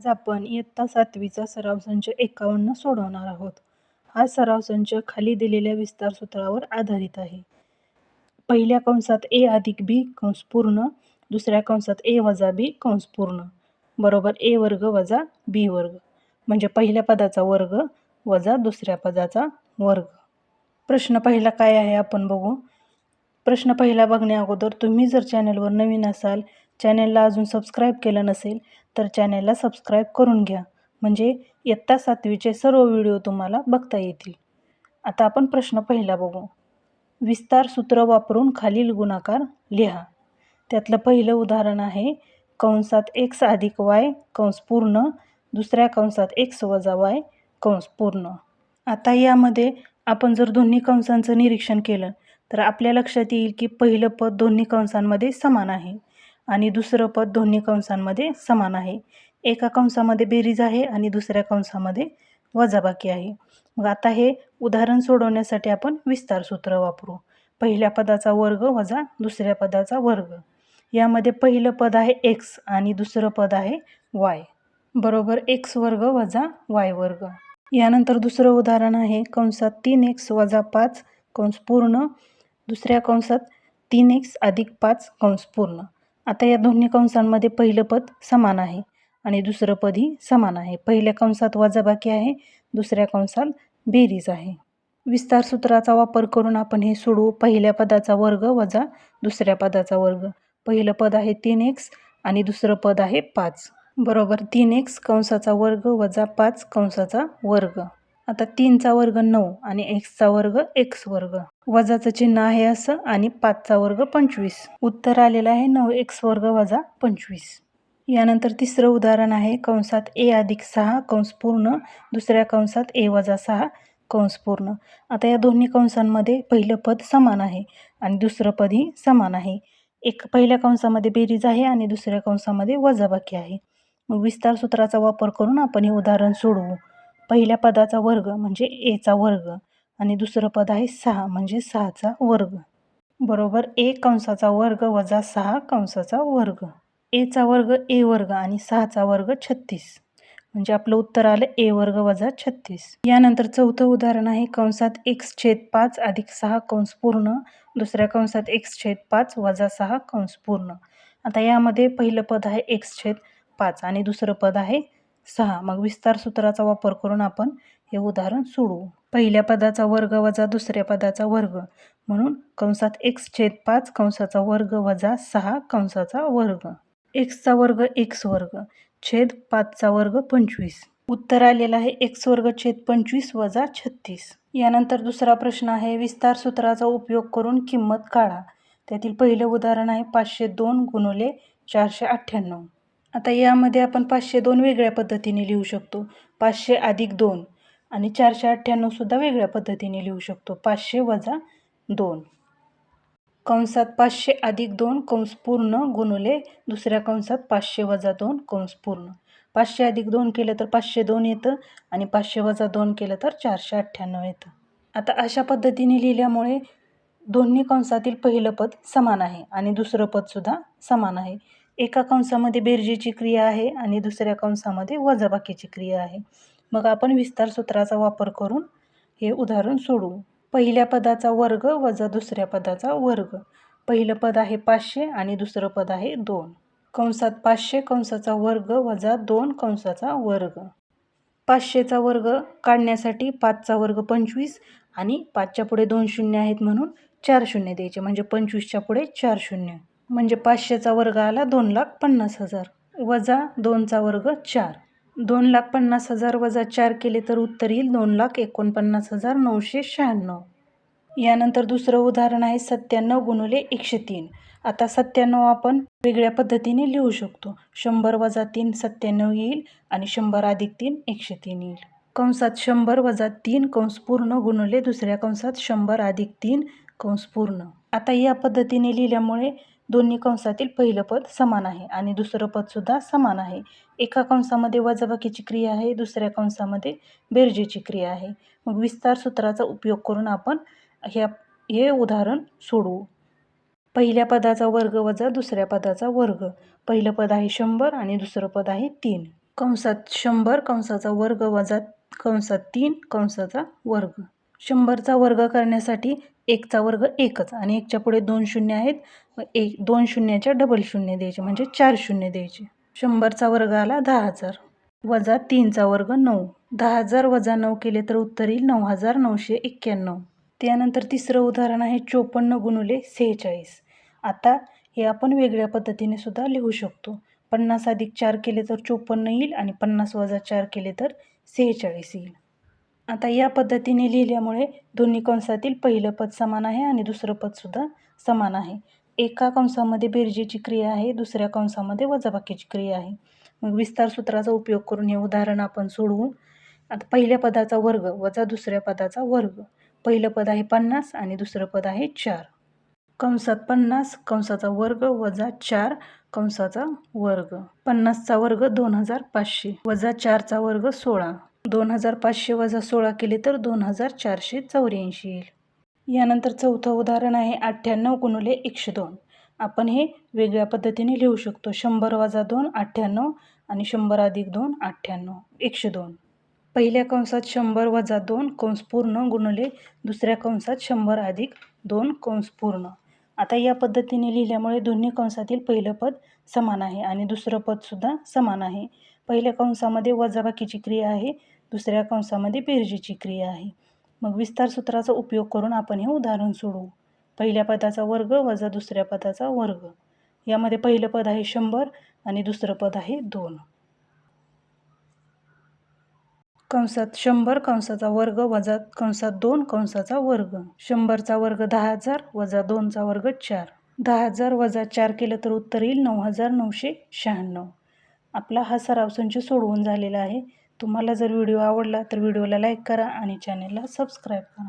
आज आपण इयत्ता सातवीचा सराव संच एकावन्न सोडवणार आहोत. हा सराव संच खाली दिलेल्या विस्तार सूत्रावर आधारित आहे. पहिल्या कंसात ए अधिक बी कंस पूर्ण दुसऱ्या कंसात ए वजा बी कंस पूर्ण. बरोबर ए वर्ग वजा बी वर्ग. म्हणजे पहिल्या पदाचा वर्ग वजा दुसऱ्या पदाचा वर्ग. प्रश्न पहिला काय आहे आपण बघू. प्रश्न पहिला बघण्या अगोदर तुम्ही जर चॅनलवर नवीन असाल चॅनेलला अजून सबस्क्राईब केलं नसेल तर चॅनेलला सबस्क्राईब करून घ्या. म्हणजे इयत्ता सातवीचे सर्व व्हिडिओ तुम्हाला बघता येतील. आता आपण प्रश्न पहिला बघू. विस्तार सूत्र वापरून खालील गुणाकार लिहा. त्यातलं पहिलं उदाहरण आहे कंसात एक्स अधिक वाय कंस पूर्ण दुसऱ्या कंसात एक्स वजा वाय कंस पूर्ण. आता यामध्ये आपण जर दोन्ही कंसांचं निरीक्षण केलं तर आपल्या लक्षात येईल की पहिलं पद दोन्ही कंसांमध्ये समान आहे. आणि दुसरं पद दोन्ही कंसांमध्ये समान आहे. एका कंसामध्ये बेरीज आहे आणि दुसऱ्या कंसामध्ये वजाबाकी आहे. मग आता हे उदाहरण सोडवण्यासाठी आपण विस्तार सूत्र वापरू. पहिल्या पदाचा वर्ग वजा दुसऱ्या पदाचा वर्ग. यामध्ये पहिलं पद आहे एक्स आणि दुसरं पद आहे वाय. बरोबर एक्स वर्ग वजा वाय वर्ग. यानंतर दुसरं उदाहरण आहे कंसात तीन एक्स वजा पाच कंस पूर्ण. दुसऱ्या कंसात तीन एक्स अधिक पाच कंस पूर्ण. आता या दोन्ही कंसांमध्ये पहिलं पद समान आहे आणि दुसरं पदही समान आहे. पहिल्या कंसात वजाबाकी आहे दुसऱ्या कंसात बेरीज आहे. विस्तार सूत्राचा वापर करून आपण हे सोडवू. पहिल्या पदाचा वर्ग वजा दुसऱ्या पदाचा वर्ग. पहिलं पद आहे तीन एक्स आणि दुसरं पद आहे पाच. बरोबर तीन एक्स कंसाचा वर्ग वजा पाच कंसाचा वर्ग. आता तीनचा वर्ग नऊ आणि एक्सचा वर्ग एक्स वर्ग. वजाचं चिन्ह आहे असं आणि पाचचा वर्ग पंचवीस. उत्तर आलेलं आहे नऊ एक्स वर्ग वजा पंचवीस. यानंतर तिसरं उदाहरण आहे कंसात ए अधिक सहा कंस पूर्ण. दुसऱ्या कंसात ए वजा सहा कंस पूर्ण. आता या दोन्ही कंसांमध्ये पहिलं पद समान आहे आणि दुसरं पदही समान आहे. एक पहिल्या कंसामध्ये बेरीज आहे आणि दुसऱ्या कंसामध्ये वजाबाकी आहे. मग विस्तार सूत्राचा वापर करून आपण हे उदाहरण सोडवू. पहिल्या पदाचा वर्ग म्हणजे एचा वर्ग आणि दुसरं पद आहे सहा म्हणजे सहाचा वर्ग. बरोबर ए कंसाचा वर्ग वजा सहा कंसाचा वर्ग. एचा वर्ग ए वर्ग आणि सहाचा वर्ग छत्तीस. म्हणजे आपलं उत्तर आलं ए वर्ग वजा छत्तीस. यानंतर चौथं उदाहरण आहे कंसात एक्स छेद पाच अधिक सहा कंस पूर्ण. दुसऱ्या कंसात एक्स छेद पाच वजा सहा कंस पूर्ण. आता यामध्ये पहिलं पद आहे एक्स छेद पाच आणि दुसरं पद आहे सहा. मग विस्तार सूत्राचा वापर करून आपण हे उदाहरण सोडवू. पहिल्या पदाचा वर्ग वजा दुसऱ्या पदाचा वर्ग. म्हणून कंसात एक्स छेद पाच कंसाचा वर्ग वजा सहा कंसाचा वर्ग. एक्सचा वर्ग एक्स वर्ग छेद पाचचा वर्ग पंचवीस. उत्तर आलेलं आहे एक्स वर्ग छेद पंचवीस वजा छत्तीस. यानंतर दुसरा प्रश्न आहे विस्तार सूत्राचा उपयोग करून किंमत काढा. त्यातील पहिलं उदाहरण आहे पाचशे दोन गुणुले चारशे अठ्ठ्याण्णव. आता यामध्ये आपण पाचशे दोन वेगळ्या पद्धतीने लिहू शकतो. पाचशे अधिक दोन आणि चारशे अठ्ठ्याण्णवसुद्धा वेगळ्या पद्धतीने लिहू शकतो. पाचशे वजा दोन. कंसात पाचशे अधिक दोन कंस पूर्ण गुणुले दुसऱ्या कंसात पाचशे वजा दोन कंस पूर्ण. पाचशे अधिक दोन केलं तर पाचशे दोन येतं आणि पाचशे वजा दोन केलं तर चारशे अठ्ठ्याण्णव येतं. आता अशा पद्धतीने लिहिल्यामुळे दोन्ही कंसातील पहिलं पद समान आहे आणि दुसरं पदसुद्धा समान आहे. एका कंसामध्ये बेरजेची क्रिया आहे आणि दुसऱ्या कंसामध्ये वजाबाकीची क्रिया आहे. मग आपण विस्तार सूत्राचा वापर करून हे उदाहरण सोडवू. पहिल्या पदाचा वर्ग वजा दुसऱ्या पदाचा वर्ग. पहिलं पद आहे पाचशे आणि दुसरं पद आहे दोन. कंसात पाचशे कंसाचा वर्ग वजा दोन कंसाचा वर्ग. पाचशेचा वर्ग काढण्यासाठी पाचचा वर्ग पंचवीस आणि पाचच्या पुढे दोन शून्य आहेत म्हणून चार शून्य द्यायचे. म्हणजे पंचवीसच्या पुढे चार शून्य. म्हणजे पाचशेचा वर्ग आला दोन लाख पन्नास हजार. वजा दोनचा वर्ग चार. दोन लाख पन्नास हजार वजा चार केले तर उत्तर येईल दोन लाख एकोणपन्नास हजार नऊशे शहाण्णव. यानंतर दुसरं उदाहरण आहे सत्त्याण्णव गुणुले एकशे तीन. आता सत्त्याण्णव आपण वेगळ्या पद्धतीने लिहू शकतो. शंभर वजा तीन सत्त्याण्णव येईल आणि शंभर अधिक तीन एकशे तीन येईल. कंसात शंभर वजा तीन कंस पूर्ण गुणुले दुसऱ्या कंसात शंभर अधिक तीन कंस पूर्ण. आता या पद्धतीने लिहिल्यामुळे दोन्ही कंसातील पहिलं पद समान आहे आणि दुसरं पदसुद्धा समान आहे. एका कंसामध्ये वजाबाकीची क्रिया आहे दुसऱ्या कंसामध्ये बेरजेची क्रिया आहे. मग विस्तार सूत्राचा उपयोग करून आपण ह्या हे उदाहरण सोडवू. पहिल्या पदाचा वर्ग वजा दुसऱ्या पदाचा वर्ग. पहिलं पद आहे शंभर आणि दुसरं पद आहे तीन. कंसात शंभर कंसाचा वर्ग वजा कंसात तीन कंसाचा वर्ग. शंभरचा वर्ग करण्यासाठी एकचा वर्ग एकच आणि एकच्या पुढे दोन शून्य आहेत. एक दोन शून्याच्या डबल शून्य द्यायचे म्हणजे चार शून्य द्यायचे. शंभरचा वर्ग आला दहा हजार. वजा तीनचा वर्ग नऊ. दहा हजार वजा नऊ केले तर उत्तर येईल नऊ हजार नऊशे एक्क्याण्णव. त्यानंतर तिसरं उदाहरण आहे चोपन्न गुणुले सेहेचाळीस. आता हे आपण वेगळ्या पद्धतीने सुद्धा लिहू शकतो. पन्नास अधिक चार केले तर चोपन्न येईल आणि पन्नास वजा चार केले तर सेहेचाळीस येईल. आता या पद्धतीने लिहिल्यामुळे दोन्ही कंसातील पहिलं पद समान आहे आणि दुसरं पदसुद्धा समान आहे. एका कंसामध्ये बेरजेची क्रिया आहे दुसऱ्या कंसामध्ये वजाबाकीची क्रिया आहे. मग विस्तार सूत्राचा उपयोग करून हे उदाहरण आपण सोडवू. आता पहिल्या पदाचा वर्ग वजा दुसऱ्या पदाचा वर्ग. पहिलं पद आहे पन्नास आणि दुसरं पद आहे चार. कंसात पन्नास कंसाचा वर्ग वजा चार कंसाचा वर्ग. पन्नासचा वर्ग दोन हजार पाचशे. वजा चारचा वर्ग सोळा. दोन हजार पाचशे वजा सोळा केले तर दोन हजार चारशे चौऱ्याऐंशी येईल. यानंतर चौथं उदाहरण आहे अठ्ठ्याण्णव गुणुले एकशे दोन. आपण हे वेगळ्या पद्धतीने लिहू शकतो. शंभर वजा दोन अठ्ठ्याण्णव आणि शंभर अधिक दोन अठ्ठ्याण्णव. एकशे दोन. पहिल्या कंसात शंभर वजा दोन कंस पूर्ण गुणले दुसऱ्या कंसात शंभर अधिक दोन कंस पूर्ण. आता या पद्धतीने लिहिल्यामुळे दोन्ही कंसातील पहिलं पद समान आहे आणि दुसरं पदसुद्धा समान आहे. पहिल्या कंसामध्ये वजाबाकीची क्रिया आहे दुसऱ्या कंसामध्ये बेरजेची क्रिया आहे. मग विस्तार सूत्राचा उपयोग करून आपण हे उदाहरण सोडवू. पहिल्या पदाचा वर्ग वजा दुसऱ्या पदाचा वर्ग. यामध्ये पहिलं पद आहे शंभर आणि दुसरं पद आहे दोन. कंसात शंभर कंसाचा वर्ग वजा कंसात दोन कंसाचा वर्ग. शंभरचा वर्ग दहा हजार वजा दोनचा वर्ग चार. दहा हजार वजा चार केलं तर उत्तर येईल नऊ हजार नऊशे शहाण्णव. आपला हा सराव संच सोडवून झालेला आहे. तुम्हाला जर व्हिडिओ आवडला तर व्हिडिओला लाईक करा आणि चॅनेलला सबस्क्राईब करा.